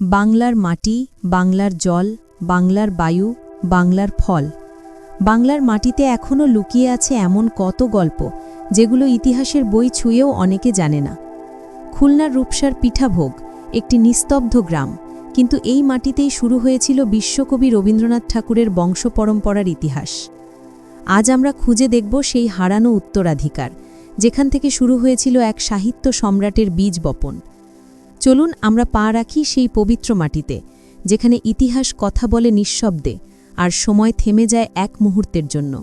বাংলার মাটি, বাংলার জল, বাংলার বায়ু, বাংলার ফল। বাংলার মাটিতে এখনও লুকিয়ে আছে এমন কত গল্প, যেগুলো ইতিহাসের বই ছুঁয়েও অনেকে জানে না। খুলনার রূপসার পিঠাভোগ, একটি নিস্তব্ধ গ্রাম, কিন্তু এই মাটিতেই শুরু হয়েছিল বিশ্বকবি রবীন্দ্রনাথ ঠাকুরের বংশ পরম্পরার ইতিহাস। আজ আমরা খুঁজে দেখব সেই হারানো উত্তরাধিকার, যেখান থেকে শুরু হয়েছিল এক সাহিত্য সম্রাটের বীজ বপন। চলুন আমরা পা রাখি সেই পবিত্র মাটিতে, যেখানে ইতিহাস কথা বলে নিঃশব্দে আর সময় থেমে যায় এক মুহূর্তের জন্য।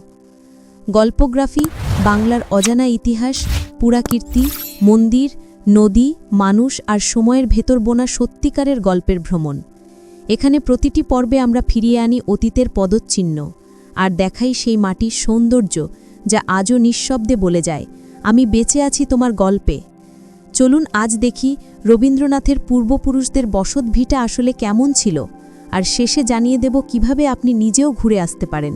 গল্পগ্রাফি, বাংলার অজানা ইতিহাস পুরাকীর্তি মন্দির, নদী, মানুষ আর সময়ের ভেতর বোনা সত্যিকারের গল্পের ভ্রমণ। এখানে প্রতিটি পর্বে আমরা ফিরিয়ে আনি অতীতের পদচ্চিহ্ন আর দেখাই সেই মাটির সৌন্দর্য যা আজও নিঃশব্দে বলে যায়, আমি বেঁচে আছি তোমার গল্পে। চলুন আজ দেখি রবীন্দ্রনাথের পূর্বপুরুষদের বসত ভিটা আসলে কেমন ছিল আর শেষে জানিয়ে দেব কীভাবে আপনি নিজেও ঘুরে আসতে পারেন।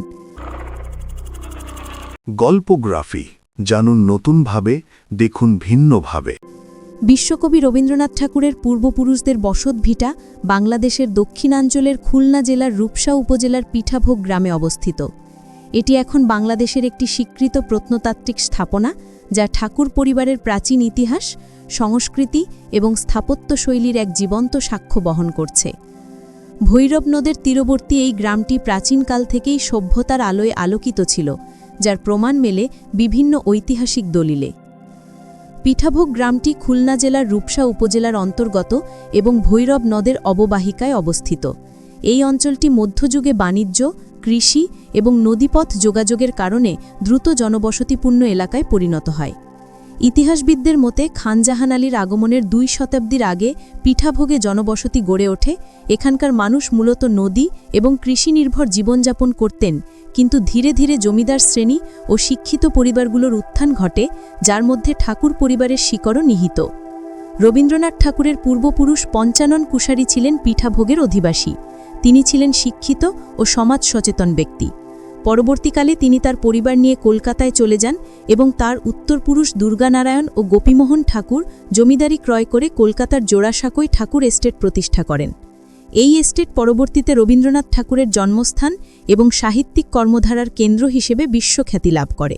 গল্পগ্রাফি জানুন নতুনভাবে দেখুন ভিন্নভাবে। বিশ্বকবি রবীন্দ্রনাথ ঠাকুরের পূর্বপুরুষদের বসত ভিটা বাংলাদেশের দক্ষিণাঞ্চলের খুলনা জেলার রূপসা উপজেলার পিঠাভোগ গ্রামে অবস্থিত। এটি এখন বাংলাদেশের একটি স্বীকৃত প্রত্নতাত্ত্বিক স্থাপনা যা ঠাকুর পরিবারের প্রাচীন ইতিহাস সংস্কৃতি এবং স্থাপত্য শৈলীর এক জীবন্ত সাক্ষ্য বহন করছে। ভৈরব নদের তীরবর্তী এই গ্রামটি প্রাচীনকাল থেকেই সভ্যতার আলোয় আলোকিত ছিল, যার প্রমাণ মেলে বিভিন্ন ঐতিহাসিক দলিলে। পিঠাভোগ গ্রামটি খুলনা জেলার রূপসা উপজেলার অন্তর্গত এবং ভৈরব নদের অববাহিকায় অবস্থিত। এই অঞ্চলটি মধ্যযুগে বাণিজ্য, কৃষি এবং নদীপথ যোগাযোগের কারণে দ্রুত জনবসতিপূর্ণ এলাকায় পরিণত হয়। ইতিহাসবিদদের মতে খানজাহান আলীর আগমনের দুই শতাব্দীর আগে পিঠাভোগে জনবসতি গড়ে ওঠে, এখানকার মানুষ মূলত নদী এবং কৃষি নির্ভর জীবনযাপন করতেন, কিন্তু ধীরে ধীরে জমিদার শ্রেণি ও শিক্ষিত পরিবারগুলোর উত্থান ঘটে, যার মধ্যে ঠাকুর পরিবারের শিকড়ও নিহিত। রবীন্দ্রনাথ ঠাকুরের পূর্বপুরুষ পঞ্চানন কুশারী ছিলেন পিঠাভোগের অধিবাসী। তিনি ছিলেন শিক্ষিত ও সমাজ সচেতন ব্যক্তি। পরবর্তীকালে তিনি তার পরিবার নিয়ে কলকাতায় চলে যান এবং তার উত্তরপুরুষ দুর্গানারায়ণ ও গোপীমোহন ঠাকুর জমিদারি ক্রয় করে কলকাতার জোড়াসাঁকোয় ঠাকুর এস্টেট প্রতিষ্ঠা করেন। এই এস্টেট পরবর্তীতে রবীন্দ্রনাথ ঠাকুরের জন্মস্থান এবং সাহিত্যিক কর্মধারার কেন্দ্র হিসেবে বিশ্বখ্যাতি লাভ করে।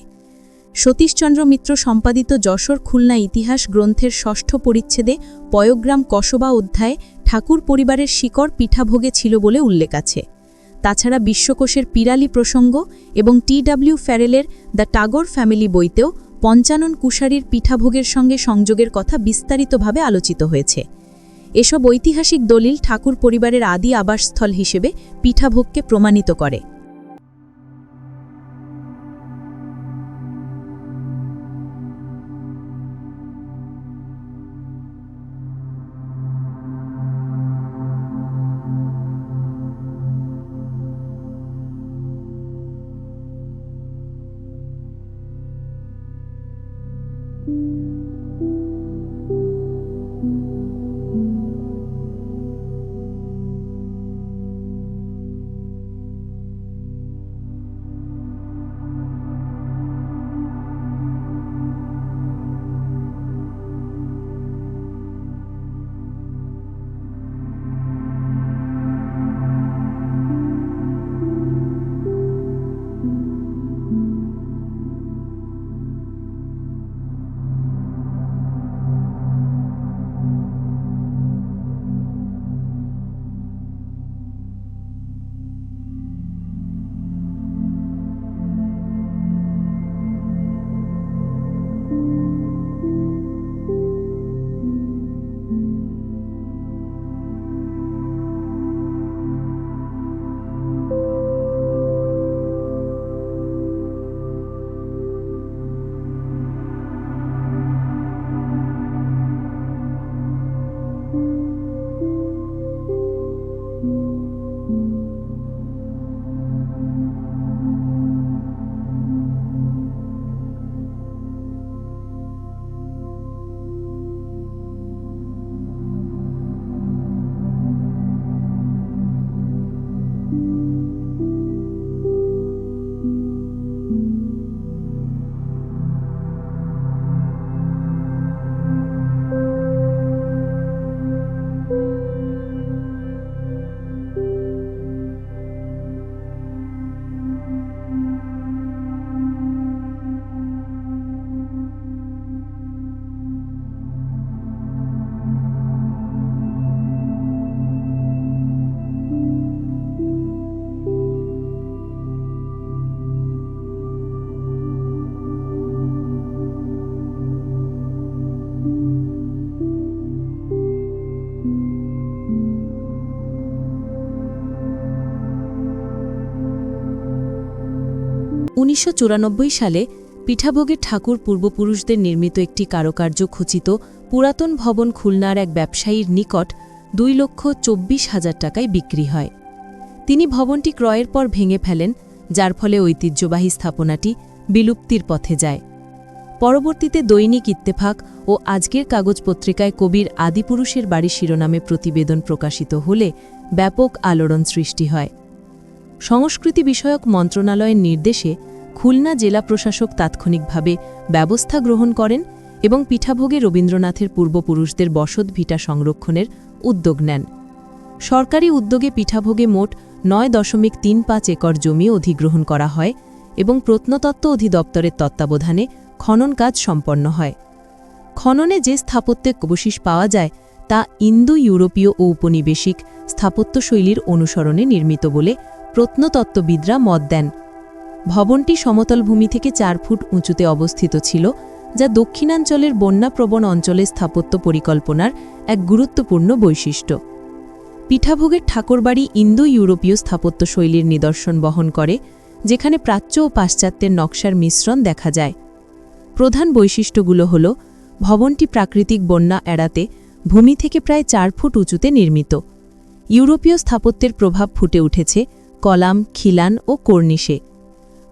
সতীশচন্দ্র মিত্র সম্পাদিত যশোর খুলনা ইতিহাস গ্রন্থের ষষ্ঠ পরিচ্ছেদে পয়োগ্রাম কসবা অধ্যায়ে ঠাকুর পরিবারের শিকড় পিঠাভোগে ছিল বলে উল্লেখ আছে। তাছাড়া বিশ্বকোষের পিরালি প্রসঙ্গ এবং টি ডাব্লিউ ফ্যারেলের দ্য টাগর ফ্যামিলি বইতেও পঞ্চানন কুশারির পিঠাভোগের সঙ্গে সংযোগের কথা বিস্তারিতভাবে আলোচিত হয়েছে। এসব ঐতিহাসিক দলিল ঠাকুর পরিবারের আদি আবাসস্থল হিসেবে পিঠাভোগকে প্রমাণিত করে। উনিশশো চুরানব্বই সালে পিঠাভোগের ঠাকুর পূর্বপুরুষদের নির্মিত একটি কারুকার্য খচিত পুরাতন ভবন খুলনার এক ব্যবসায়ীর নিকট দুই লক্ষ চব্বিশ হাজার টাকায় বিক্রি হয়। তিনি ভবনটি ক্রয়ের পর ভেঙে ফেলেন, যার ফলে ঐতিহ্যবাহী স্থাপনাটি বিলুপ্তির পথে যায়। পরবর্তীতে দৈনিক ইত্তেফাক ও আজকের কাগজ পত্রিকায় কবির আদিপুরুষের বাড়ি শিরোনামে প্রতিবেদন প্রকাশিত হলে ব্যাপক আলোড়ন সৃষ্টি হয়। সংস্কৃতি বিষয়ক মন্ত্রণালয়ের নির্দেশে খুলনা জেলা প্রশাসক তাৎক্ষণিকভাবে ব্যবস্থা গ্রহণ করেন এবং পিঠাভোগে রবীন্দ্রনাথের পূর্বপুরুষদের বসত ভিটা সংরক্ষণের উদ্যোগ নেন। সরকারি উদ্যোগে পিঠাভোগে মোট নয় দশমিক তিন পাঁচ একর জমি অধিগ্রহণ করা হয় এবং প্রত্নতত্ত্ব অধিদপ্তরের তত্ত্বাবধানে খনন কাজ সম্পন্ন হয়। খননে যে স্থাপত্যে অবশিষ পাওয়া যায় তা ইন্দো ইউরোপীয় ও উপনিবেশিক স্থাপত্যশৈলীর অনুসরণে নির্মিত বলে প্রত্নতত্ত্ববিদরা মত দেন। ভবনটি সমতল ভূমি থেকে চার ফুট উঁচুতে অবস্থিত ছিল, যা দক্ষিণাঞ্চলের বন্যাপ্রবণ অঞ্চলে স্থাপত্য পরিকল্পনার এক গুরুত্বপূর্ণ বৈশিষ্ট্য। পিঠাভোগের ঠাকুরবাড়ি ইন্দো ইউরোপীয় স্থাপত্য শৈলীর নিদর্শন বহন করে, যেখানে প্রাচ্য ও পাশ্চাত্যের নকশার মিশ্রণ দেখা যায়। প্রধান বৈশিষ্ট্যগুলো হল, ভবনটি প্রাকৃতিক বন্যা এড়াতে ভূমি থেকে প্রায় চার ফুট উঁচুতে নির্মিত। ইউরোপীয় স্থাপত্যের প্রভাব ফুটে উঠেছে কলাম, খিলান ও কর্নিশে।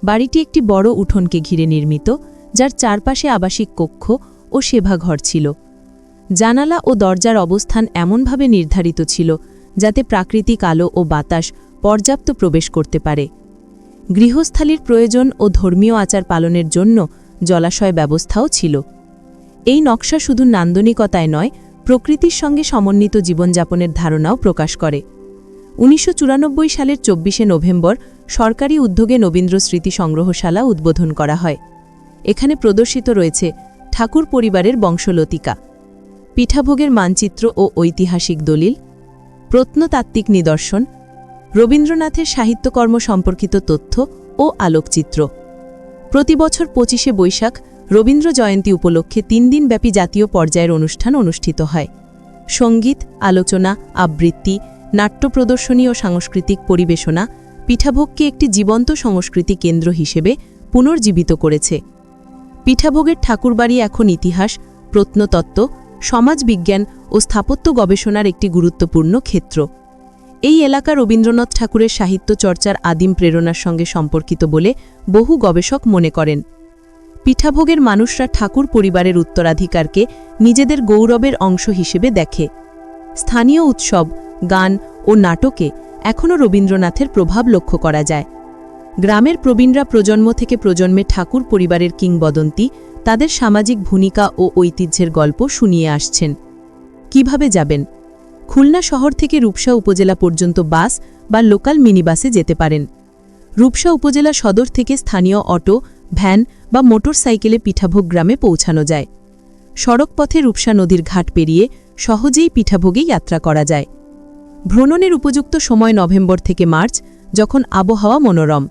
বাড়িটি একটি বড় উঠোনকে ঘিরে নির্মিত, যার চারপাশে আবাসিক কক্ষ ও সেভাঘর ছিল। জানালা ও দরজার অবস্থান এমনভাবে নির্ধারিত ছিল যাতে প্রাকৃতিক আলো ও বাতাস পর্যাপ্ত প্রবেশ করতে পারে। গৃহস্থালির প্রয়োজন ও ধর্মীয় আচার পালনের জন্য জলাশয় ব্যবস্থাও ছিল। এই নকশা শুধু নান্দনিকতায় নয়, প্রকৃতির সঙ্গে সমন্বিত জীবনযাপনের ধারণাও প্রকাশ করে। উনিশশো চুরানব্বই সালের চব্বিশে নভেম্বর সরকারি উদ্যোগে নবীন্দ্র স্মৃতি সংগ্রহশালা উদ্বোধন করা হয়। এখানে প্রদর্শিত রয়েছে ঠাকুর পরিবারের বংশলতিকা, পিঠাভোগের মানচিত্র ও ঐতিহাসিক দলিল, প্রত্নতাত্ত্বিক নিদর্শন, রবীন্দ্রনাথের সাহিত্যকর্ম সম্পর্কিত তথ্য ও আলোকচিত্র। প্রতিবছর পঁচিশে বৈশাখ রবীন্দ্র জয়ন্তী উপলক্ষে তিন দিনব্যাপী জাতীয় পর্যায়ের অনুষ্ঠান অনুষ্ঠিত হয়। সংগীত, আলোচনা, আবৃত্তি, নাট্য প্রদর্শনী ও সাংস্কৃতিক পরিবেশনা পিঠাভোগকে একটি জীবন্ত সংস্কৃতি কেন্দ্র হিসেবে পুনর্জীবিত করেছে। পিঠাভোগের ঠাকুরবাড়ি এখন ইতিহাস, প্রত্নতত্ত্ব, সমাজবিজ্ঞান ও স্থাপত্য গবেষণার একটি গুরুত্বপূর্ণ ক্ষেত্র। এই এলাকা রবীন্দ্রনাথ ঠাকুরের সাহিত্য চর্চার আদিম প্রেরণার সঙ্গে সম্পর্কিত বলে বহু গবেষক মনে করেন। পিঠাভোগের মানুষরা ঠাকুর পরিবারের উত্তরাধিকারকে নিজেদের গৌরবের অংশ হিসেবে দেখে। স্থানীয় উৎসব, গান ও নাটকে এখনও রবীন্দ্রনাথের প্রভাব লক্ষ্য করা যায়। গ্রামের প্রবীণরা প্রজন্ম থেকে প্রজন্মে ঠাকুর পরিবারের কিংবদন্তি, তাদের সামাজিক ভূমিকা ও ঐতিহ্যের গল্প শুনিয়ে আসছেন। কীভাবে যাবেন? খুলনা শহর থেকে রূপসা উপজেলা পর্যন্ত বাস বা লোকাল মিনিবাসে যেতে পারেন। রূপসা উপজেলা সদর থেকে স্থানীয় অটো, ভ্যান বা মোটর সাইকেলে পিঠাভোগ গ্রামে পৌঁছানো যায়। সড়কপথে রূপসা নদীর ঘাট পেরিয়ে সহজেই পিঠাভোগে যাত্রা করা যায়। ভ্রমণের উপযুক্ত সময় নভেম্বর থেকে মার্চ, যখন আবহাওয়া মনোরম।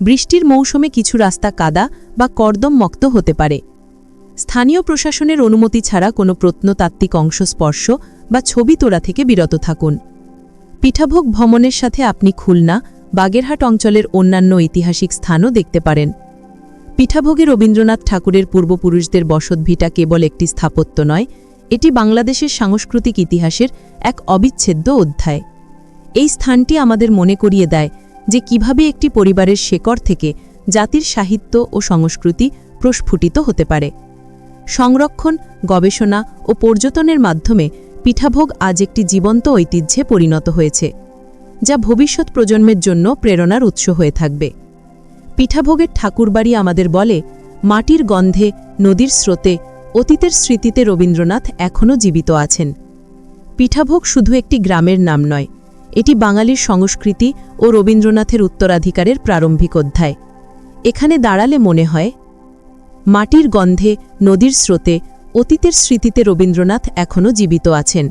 বৃষ্টির মৌসুমে কিছু রাস্তা কাদা বা কর্দম মক্ত হতে পারে। স্থানীয় প্রশাসনের অনুমতি ছাড়া কোনো প্রত্নতাত্ত্বিক অংশ স্পর্শ বা ছবি তোলা থেকে বিরত থাকুন। পিঠাভোগ ভ্রমণের সাথে আপনি খুলনা, বাগেরহাট অঞ্চলের অন্যান্য ঐতিহাসিক স্থানও দেখতে পারেন। পিঠাভোগে রবীন্দ্রনাথ ঠাকুরের পূর্বপুরুষদের বসতভিটা কেবল একটি স্থাপত্য নয় এটি বাংলাদেশের সাংস্কৃতিক ইতিহাসের এক অবিচ্ছেদ্য অধ্যায়। এই স্থানটি আমাদের মনে করিয়ে দেয় যে কীভাবে একটি পরিবারের শেকড় থেকে জাতির সাহিত্য ও সংস্কৃতি প্রস্ফুটিত হতে পারে। সংরক্ষণ, গবেষণা ও পর্যটনের মাধ্যমে পিঠাভোগ আজ একটি জীবন্ত ঐতিহ্যে পরিণত হয়েছে, যা ভবিষ্যৎ প্রজন্মের জন্য প্রেরণার উৎস হয়ে থাকবে। পিঠাভোগের ঠাকুরবাড়ি আমাদের বলে, মাটির গন্ধে নদীর স্রোতে অতীতের স্মৃতিতে রবীন্দ্রনাথ এখনও জীবিত আছেন। পিঠাভোগ শুধু একটি গ্রামের নাম নয়, এটি বাঙালির সংস্কৃতি ও রবীন্দ্রনাথের উত্তরাধিকারের প্রারম্ভিক অধ্যায়। এখানে দাঁড়ালে মনে হয়, মাটির গন্ধে, নদীর স্রোতে, অতীতের স্মৃতিতে রবীন্দ্রনাথ এখনও জীবিত আছেন।